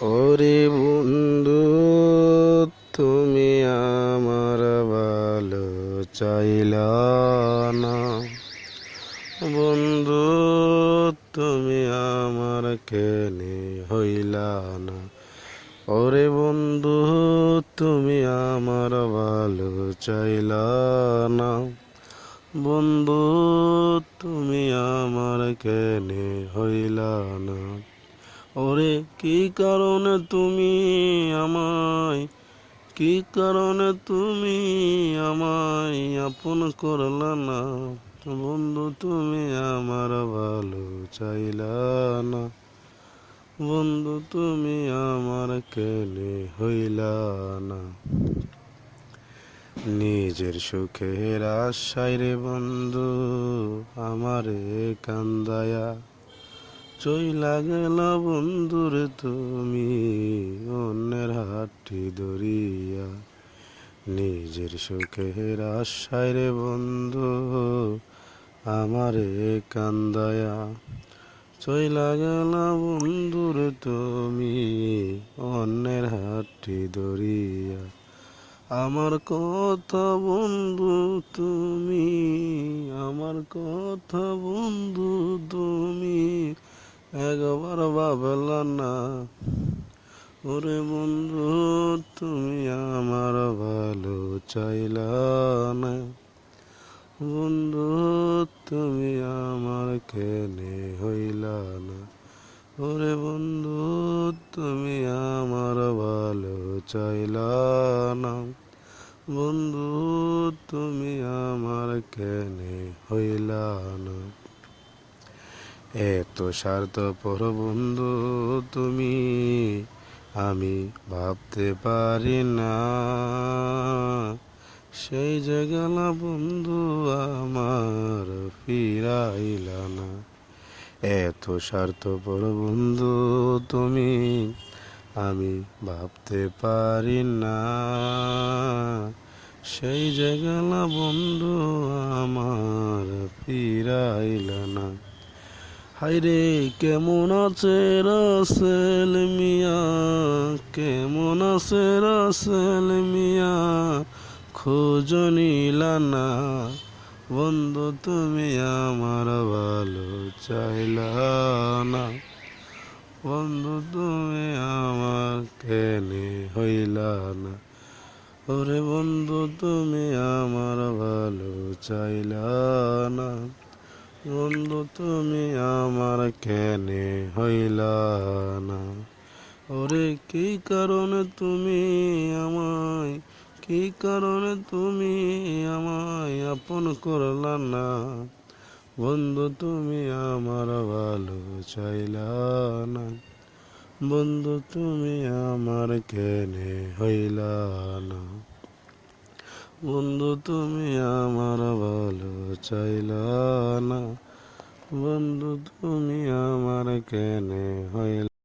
ওরে বন্ধু, তুমি আমার ভালো চাইলা না। বন্ধু, তুমি আমার কেনে হইলা না। ওরে বন্ধু, তুমি আমার ভালো চাইলা না। বন্ধু, তুমি আমার কেনে হইলা না। ওরে, কি কারণে তুমি আমায়, কি কারণে তুমি আমায় আপন করলা না? বন্ধু, তুমি আমার ভালো চাইলা না। বন্ধু, তুমি আমার কেলে হইলা না। নিজের সুখের আশায় রে বন্ধু, আমারে কান্দায়া চইলা গেল বন্ধুর তুমি, অন্যের হাতটি ধরিয়া নিজের সুখের আশায় রে বন্ধু, আমারে কান্দায়া। চইলা গেল বন্ধুর তুমি, অন্যের হাতটি ধরিয়া। আমার কথা বন্ধু তুমি, আমার কথা বন্ধু তুমি একবার ভাবলা না। ওরে বন্ধু, তুমি আমার ভালো চাইলা না। বন্ধু, তুমি আমার কেনে হইলা না। ওরে বন্ধু, তুমি আমার ভালো চাইলা না। বন্ধু, তুমি আমার কেনে হইলা না। এত স্বার্থপর বন্ধু তুমি আমি ভাবতে পারি না। সেই যে গেল বন্ধু আমার ফিরাইলা না। এত স্বার্থপর বন্ধু তুমি আমি ভাবতে পারি না। সেই যে গেল বন্ধু আমার ফিরাইলা না। হাইরে কেমন আছে রাসেল মিয়া? কেমন আছে রাসেল মিয়া? খোঁজ নিলা না। বন্ধু, তুমি আমার ভালো চাইলা না। বন্ধু, তুমি আমার কেনে হইলা না। ওরে বন্ধু, তুমি আমার ভালো চাইলা না। বন্ধু, তুমি আমার কেনে হইলা না? ওরে, কি কারণে তুমি আমায়, কি কারণে তুমি আমায় আপন করলা না? বন্ধু, তুমি আমার ভালো চাইলা না। বন্ধু, তুমি আমার কেনে হইলা না? বন্ধু তুমি আমার ভালো চাইলা না। বন্ধু তুমি আমার কেনে হইলা